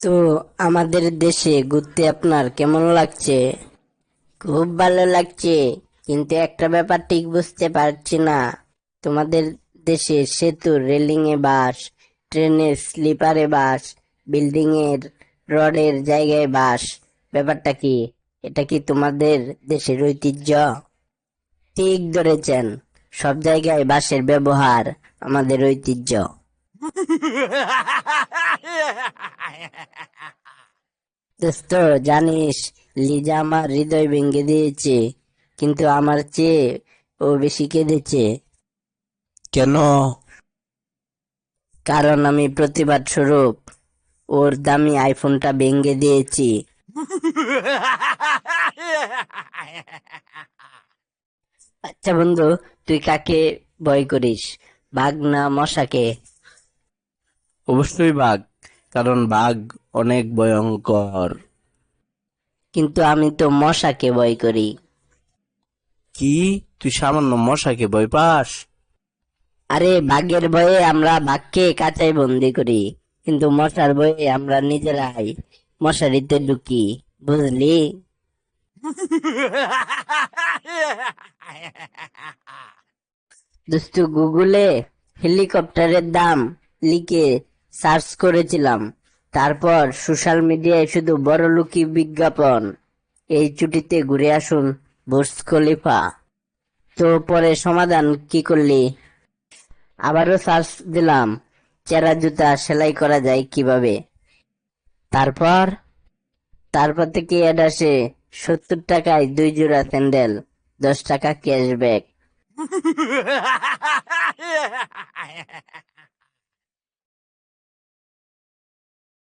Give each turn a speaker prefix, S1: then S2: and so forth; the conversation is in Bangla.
S1: তো আমাদের দেশে ঘুরতে আপনার কেমন লাগছে? খুব ভালো লাগছে, কিন্তু একটা ব্যাপার ঠিক বুঝতে পারছি না। তোমাদের দেশে সেতু রেলিং এ বাস, ট্রেনের স্লিপারে বাস বিল্ডিং এর রডের জায়গায় বাস, ব্যাপারটা কি? এটা কি তোমাদের দেশের ঐতিহ্য? ঠিক ধরেছেন, সব জায়গায় বাসের ব্যবহার আমাদের ঐতিহ্য। দোস্ত জানিস লিজা আমার হৃদয় ভেঙে দিয়েছে কিন্তু আমার চেয়ে ও বেশি কেঁদেছে।
S2: কেন?
S1: কারণ আমি প্রতিবাদ স্বরূপ ওর দামি আইফোনটা ভেঙে দিয়েছি। আচ্ছা বন্ধু তুই কাকে ভয় করিস বাঘ না মশাকে?
S2: অবশ্যই বাঘ। কারণ বাঘ অনেক ভয়ঙ্কর।
S1: কিন্তু আমি তো মশাকে ভয় করি।
S2: কি? তুই সামান্য মশাকে ভয় পাস?
S1: আরে বাঘের ভয়ে আমরা বাঘকে কাঁচাই বন্দি করি কিন্তু মশার ভয়ে আমরা নিজেরাই মশারিতে ঢুকি বুঝলি? দোস্তু গুগলে হেলিকপ্টারের দাম লিখে সার্চ করেছিলাম। তারপর সোশ্যাল মিডিয়ায় শুধু বড় লুকি বিজ্ঞাপন। এই ছুটিতে ঘুরে আসুন, বুর্জ খলিফা। তো পরে সমাধান কি করলি? আবারও সার্চ দিলাম, চেরা জুতা সেলাই করা যায় কীভাবে? তারপর? তারপর থেকে অ্যাড আসে সত্তর টাকায় দুই জোড়া স্যান্ডেল, দশ টাকা ক্যাশব্যাক।